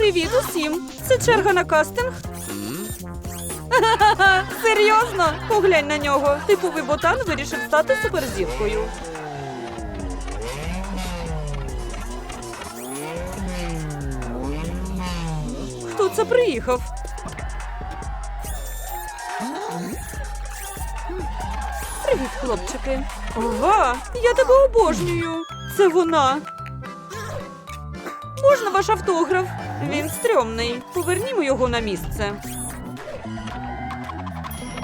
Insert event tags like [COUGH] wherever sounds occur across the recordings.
Привіт усім! Це черга на кастинг. [LAUGHS] Серйозно? Поглянь на нього. Типовий ботан вирішив стати суперзіркою. Хто це приїхав? Привіт, хлопчики. Ова, я тебе обожнюю. Це вона. Можна ваш автограф? Він стрьомний. Повернімо його на місце.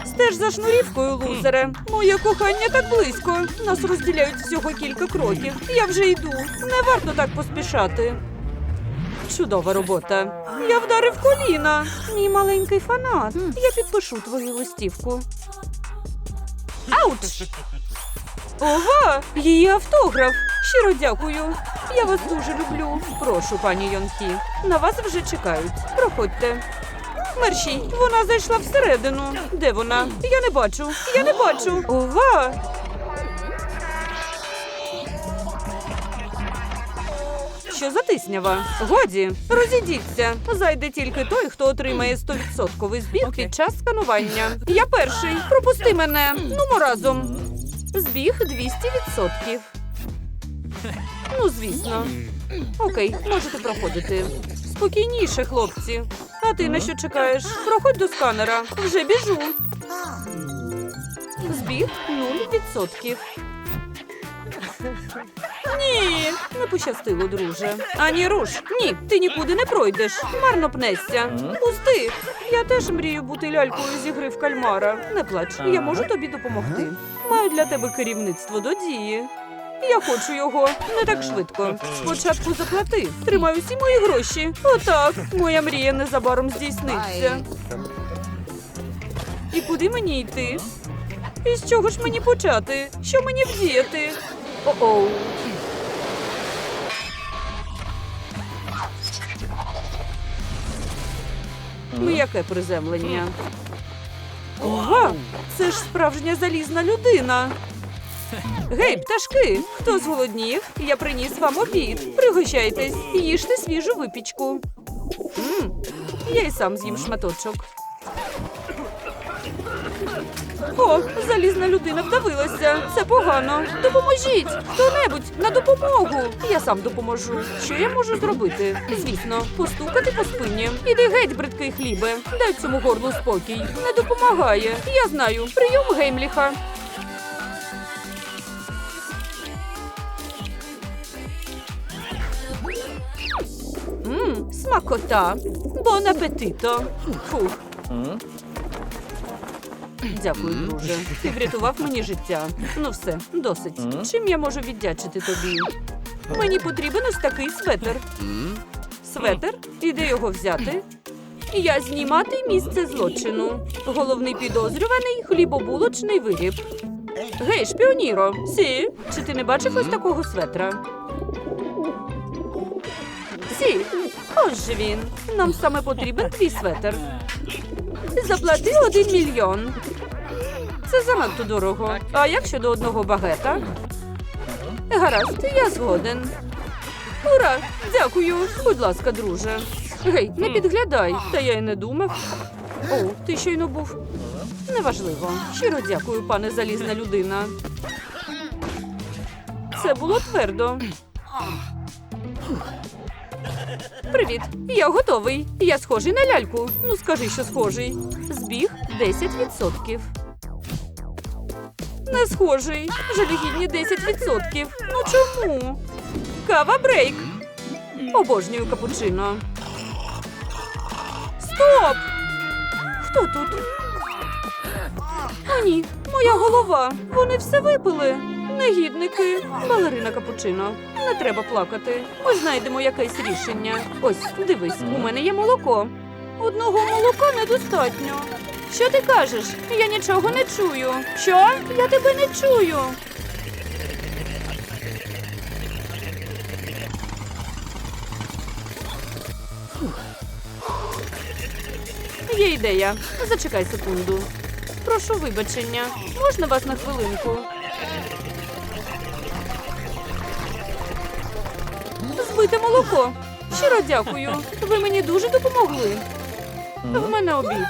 Стеж за шнурівкою, лузере. Моє кохання так близько. Нас розділяють всього кілька кроків. Я вже йду. Не варто так поспішати. Чудова робота. Я вдарив коліна. Мій маленький фанат. Я підпишу твою листівку. Ауч! Ова! Її автограф. Щиро дякую. Я вас дуже люблю. Прошу, пані Йонхі. На вас вже чекають. Проходьте. Мерші, вона зайшла всередину. Де вона? Я не бачу. Я не бачу. Ова! Що за тиснява? Годі, розійдіться. Зайде тільки той, хто отримає 100% збіг під час сканування. Я перший. Пропусти мене. Нумо разом. Збіг 200%. Ну, звісно. Окей, можете проходити. Спокійніше, хлопці. А ти на що чекаєш? Проходь до сканера. Вже біжу. Збіг 0%. Ні, не пощастило, друже. Ані руш. Ні, ти нікуди не пройдеш. Марно пнешся. Пусти. Я теж мрію бути лялькою з ігри в кальмара. Не плач, я можу тобі допомогти. Маю для тебе керівництво до дії. Я хочу його не так швидко. Спочатку заплати. Тримай усі мої гроші. Отак. Моя мрія незабаром здійсниться. І куди мені йти? І з чого ж мені почати? Що мені вдіяти? О-оу. М'яке приземлення. Ова! Це ж справжня залізна людина. Гей, пташки! Хто зголоднів? Я приніс вам обід. Пригощайтесь, їжте свіжу випічку. м я й сам з'їм шматочок. О, залізна людина вдавилася. Це погано. Допоможіть! Хто-небудь на допомогу. Я сам допоможу. Що я можу зробити? Звісно, постукати по спині. Іди геть, бридкий хлібе. Дай цьому горлу спокій. Не допомагає. Я знаю. Прийом Геймліха. Смакота. Бон апетито. Фух. Дякую, друже. Ти врятував мені життя. Ну все, досить. Чим я можу віддячити тобі? Мені потрібен ось такий светер. Светер? І де його взяти? Я знімати місце злочину. Головний підозрюваний хлібобулочний виріб. Гей, шпіоніро, сі, чи ти не бачив ось такого светра? Сі, ось же він. Нам саме потрібен твій светр. Заплати один мільйон. Це занадто дорого. А як щодо одного багета? Гаразд, я згоден. Ура! Дякую. Будь ласка, друже. Гей, не підглядай, та я й не думав. О, ти щойно був. Неважливо. Щиро дякую, пане залізна людина. Це було твердо. Привіт, я готовий. Я схожий на ляльку. Ну скажи, що схожий. Збіг 10%. Не схожий. Жалюгідні 10%. Ну чому? Кава брейк. Обожнюю капучино. Стоп! Хто тут? О, ні, моя голова. Вони все випили. Негідники. Балерина капучино. Не треба плакати. Ми знайдемо якесь рішення. Ось, дивись, у мене є молоко. Одного молока недостатньо. Що ти кажеш? Я нічого не чую. Що? Я тебе не чую. Є ідея. Зачекай секунду. Прошу вибачення. Можна вас на хвилинку? Збите молоко. Щиро дякую. Ви мені дуже допомогли. В мене обід.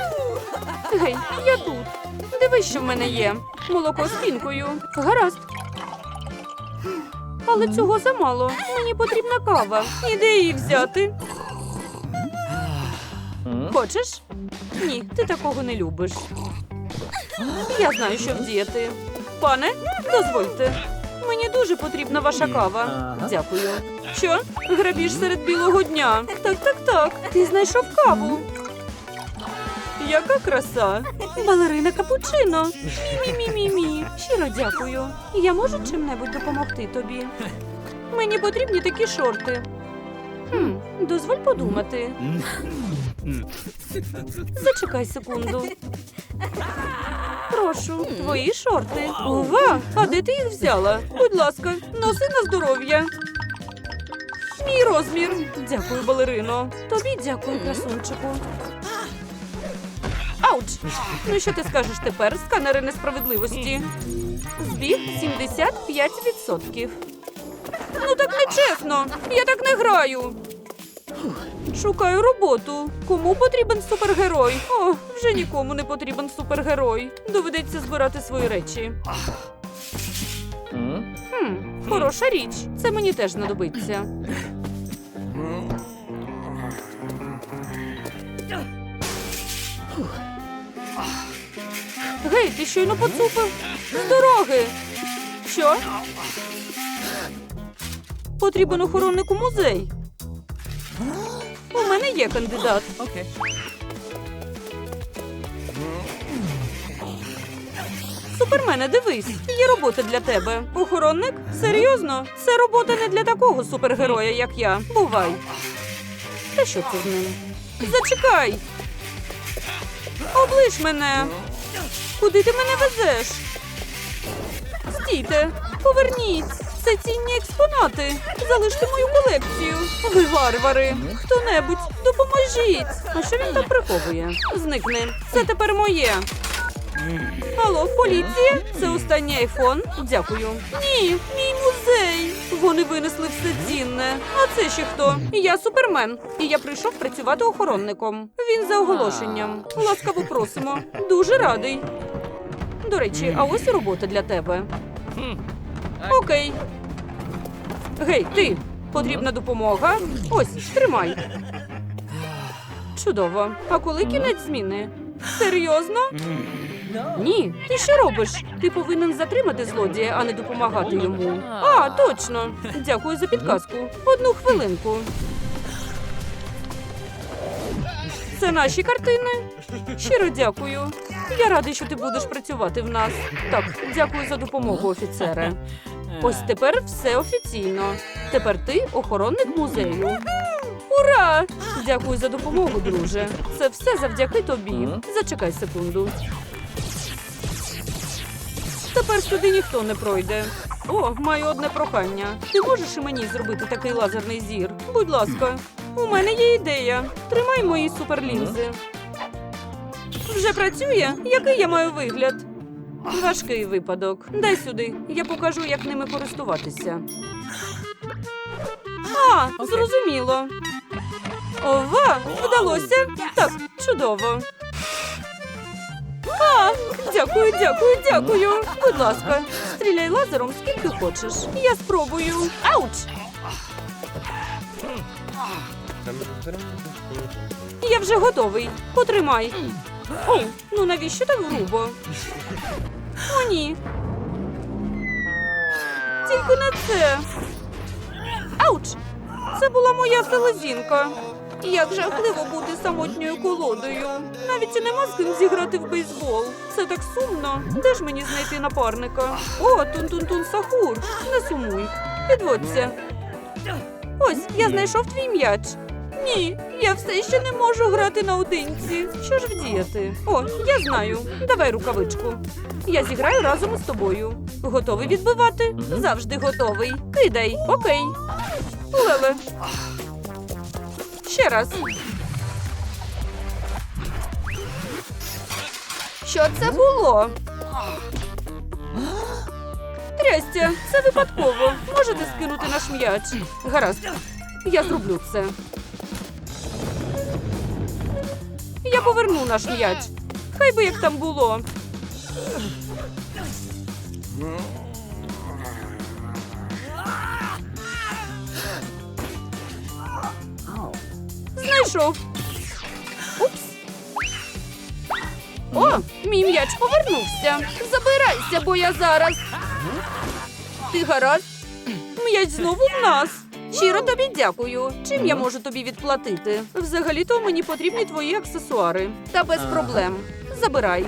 Гей, я тут. Дивись, що в мене є. Молоко з пінкою. Гаразд. Але цього замало. Мені потрібна кава. І де її взяти? Хочеш? Ні, ти такого не любиш. Я знаю, що вдіяти. Пане, дозвольте. Мені дуже потрібна ваша кава. Дякую. Що? Грабіж серед білого дня. Так, так, так. Ти знайшов каву. Яка краса! Балерина капучино. Мі-мі-мі-мі. Щиро дякую. Я можу чим-небудь допомогти тобі. Мені потрібні такі шорти. Хм, дозволь подумати. Зачекай секунду. Прошу, твої шорти. Ова, а де ти їх взяла? Будь ласка, носи на здоров'я. Мій розмір. Дякую, балерино. Тобі дякую, красунчику. Ауч! Ну що ти скажеш тепер, сканери несправедливості? Збіг 75%. Ну так нечесно. Я так не граю. Шукаю роботу. Кому потрібен супергерой? О, вже нікому не потрібен супергерой. Доведеться збирати свої речі. Хм, хороша річ. Це мені теж знадобиться. Гей, ти щойно поцупив? З дороги. Що? Потрібен охоронник у музей. У мене є кандидат. Окей. Супермене, дивись, є робота для тебе. Охоронник? Серйозно? Це робота не для такого супергероя, як я. Бувай. Та що це з ним? Зачекай. Облиш мене. Куди ти мене везеш? Стійте, поверніть. Це цінні експонати. Залиште мою колекцію. Ви варвари. Хто-небудь, допоможіть. А що він там приховує? Зникни. Це тепер моє. Алло, поліція? Це останній айфон. Дякую. Ні, мій музей. Вони винесли все цінне. А це ще хто? Я супермен. І я прийшов працювати охоронником. Він за оголошенням. Ласкаво просимо. Дуже радий. До речі, а ось робота для тебе. Окей. Гей, ти. Потрібна допомога. Ось, тримай. Чудово. А коли кінець зміни? Серйозно? Ні, ти що робиш? Ти повинен затримати злодія, а не допомагати йому. А, точно. Дякую за підказку. Одну хвилинку. Це наші картини. Щиро дякую. Я радий, що ти будеш працювати в нас. Так, дякую за допомогу, офіцере. Ось тепер все офіційно. Тепер ти охоронник музею. Ура! Дякую за допомогу, друже. Це все завдяки тобі. Зачекай секунду. Тепер сюди ніхто не пройде. О, маю одне прохання. Ти можеш і мені зробити такий лазерний зір? Будь ласка, у мене є ідея. Тримай мої суперлінзи. Вже працює? Який я маю вигляд? Важкий випадок. Дай сюди. Я покажу, як ними користуватися. А, зрозуміло. Ова, вдалося. Так, чудово. А, дякую, дякую, дякую. Будь ласка, стріляй лазером скільки хочеш. Я спробую. Ауч! Я вже готовий. Потримай. О, ну навіщо так грубо? О, ні. Тільки не це. Ауч! Це була моя селезінка. Як жахливо бути самотньою колодою. Навіть і нема з ким зіграти в бейсбол. Це так сумно. Де ж мені знайти напарника? О, тун-тун-тун сахур. Не сумуй. Підводься. Ось, я знайшов твій м'яч. Ні, я все ще не можу грати наодинці. Що ж вдіяти? О, я знаю. Давай рукавичку. Я зіграю разом із тобою. Готовий відбивати? Завжди готовий. Кидай, окей. Леле. Ще раз. Що це було? Трястя, це випадково. Можете скинути наш м'яч. Гаразд. Я зроблю це. Поверну наш м'яч. Хай би як там було. Знайшов. Упс. О, мій м'яч повернувся. Забирайся, бо я зараз. Ти гаразд? М'яч знову в нас. Щиро тобі дякую. Чим я можу тобі відплатити? Взагалі-то мені потрібні твої аксесуари. Та без проблем. Забирай.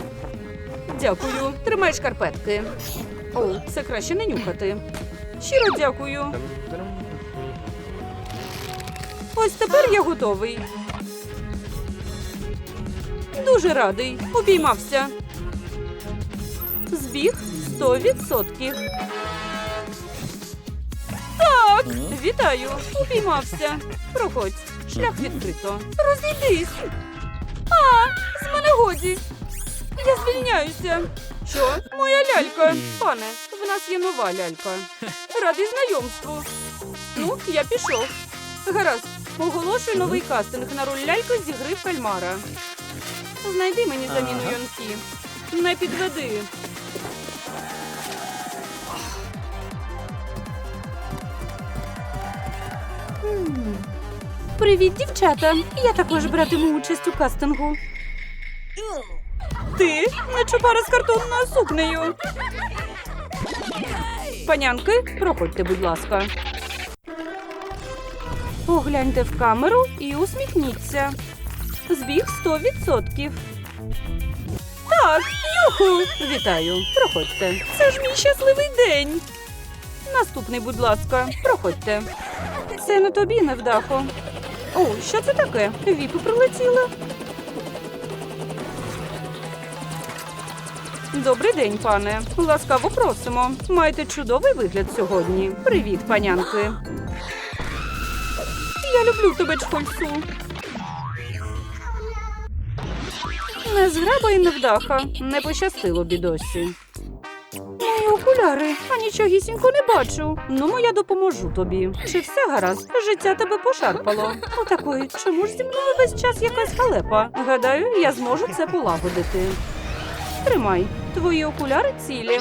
Дякую. Тримай шкарпетки. О, це краще не нюхати. Щиро дякую. Ось тепер я готовий. Дуже радий. Обіймався. Збіг 100%. Так, вітаю. Упіймався. Проходь. Шлях відкрито. Розійдись. А, з мене годі. Я звільняюся. Що? Моя лялька. Пане, в нас є нова лялька. Радий знайомству. Ну, я пішов. Гаразд, оголошую новий кастинг на роль ляльки зі гри в кальмара. Знайди мені заміну Ага. Йонхі. Не підведи. Привіт, дівчата. Я також братиму участь у кастингу. Ти не чупара з картонною сукнею. Панянки, проходьте, будь ласка. Погляньте в камеру і усміхніться. Збіг 100%. Так, юху! Вітаю, проходьте. Це ж мій щасливий день. Наступний, будь ласка, проходьте. Це не тобі, невдахо. О, що це таке? Віпи прилетіли. Добрий день, пане. Ласкаво просимо. Маєте чудовий вигляд сьогодні. Привіт, панянки. Я люблю тебе, чхольцу. Не зграба і невдаха. Не пощастило бідосі. Окуляри, а нічогісінько не бачу. Ну, я допоможу тобі. Чи все гаразд? Життя тебе пошарпало. Отакої, чому ж зі мною весь час якась халепа? Гадаю, я зможу це полагодити. Тримай, твої окуляри цілі.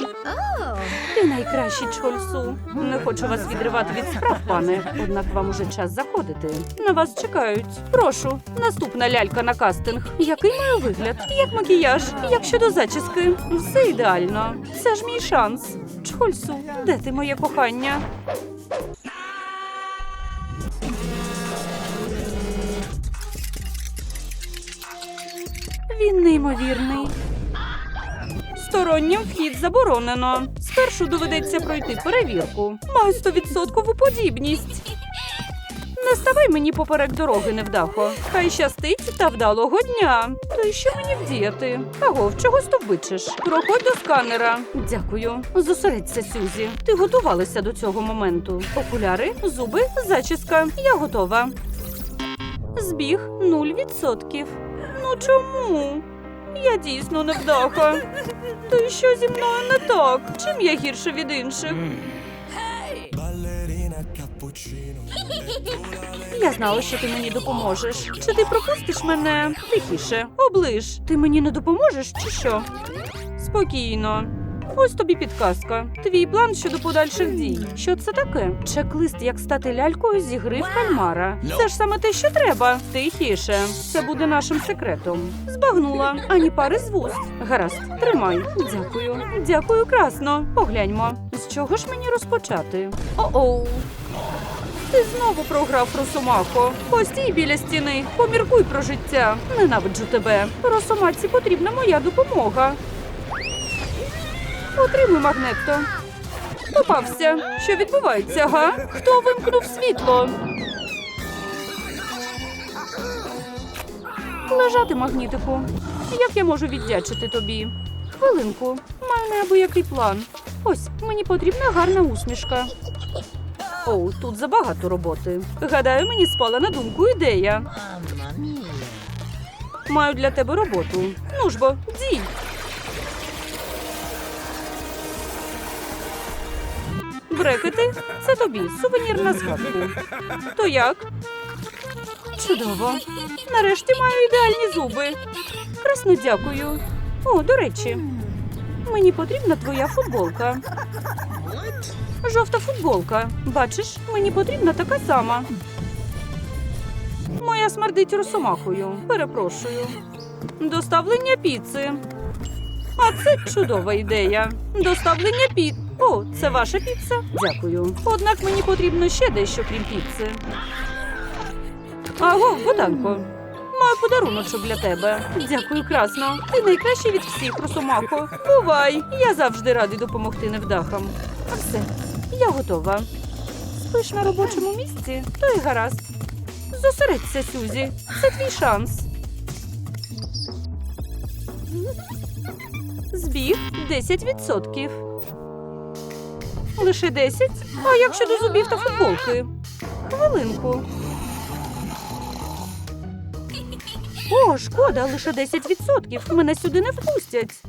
Ти найкращий чхольсу. Не хочу вас відривати від справ, пане. Однак вам уже час заходити. На вас чекають. Прошу, наступна лялька на кастинг. Який маю вигляд? Як макіяж? Як щодо зачіски? Все ідеально. Це ж мій шанс. Чхольсу, де ти моє кохання? Він неймовірний. Стороннім вхід заборонено. Спершу доведеться пройти перевірку. Маю стовідсоткову подібність. Не ставай мені поперек дороги, невдахо. Хай щастить та вдалого дня. То й що мені вдіяти? Агов, чого стовбичиш? Проходь до сканера. Дякую. Зосередься, Сюзі. Ти готувалася до цього моменту. Окуляри, зуби, зачіска. Я готова. Збіг 0%. Ну чому? Я дійсно невдаха. То й що зі мною не так? Чим я гірше від інших? Я знала, що ти мені допоможеш. Чи ти пропустиш мене? Тихіше, оближ. Ти мені не допоможеш, чи що? Спокійно. Ось тобі підказка. Твій план щодо подальших дій. Що це таке? Чек-лист, як стати лялькою зі гри в кальмара. Це ж саме те, що треба. Тихіше. Це буде нашим секретом. Збагнула. Ані пари з вуст. Гаразд, тримай. Дякую. Дякую, красно. Погляньмо. З чого ж мені розпочати? О-оу. Ти знову програв, Росомахо. Постій біля стіни, поміркуй про життя. Ненавиджу тебе. Росомаці потрібна моя допомога. Отримуй магнетто. Попався. Що відбувається, га? Хто вимкнув світло? Лежати, магнітику. Як я можу віддячити тобі? Хвилинку, маю неабиякий план. Ось мені потрібна гарна усмішка. Оу, тут забагато роботи. Гадаю, мені спала на думку ідея. Маю для тебе роботу. Ну ж бо, дій. Брекети, це тобі сувенір на згадку. То як? Чудово. Нарешті маю ідеальні зуби. Красно дякую. О, до речі, мені потрібна твоя футболка. Жовта футболка. Бачиш, мені потрібна така сама. Моя смердить росомахою. Перепрошую. Доставлення піци. А це чудова ідея. Доставлення піт. О, це ваша піца? Дякую. Однак мені потрібно ще дещо, крім піци. Аго, Богданко. Маю подаруночок для тебе. Дякую, красно. Ти найкращий від всіх, Росомахо. Бувай! Я завжди радий допомогти невдахам. А все, я готова. Спиш на робочому місці, то й гаразд. Зосередься, Сюзі. Це твій шанс. Збіг 10%. Лише 10? А як щодо зубів та футболки? Хвилинку. О, шкода, лише 10%. Мене сюди не впустять.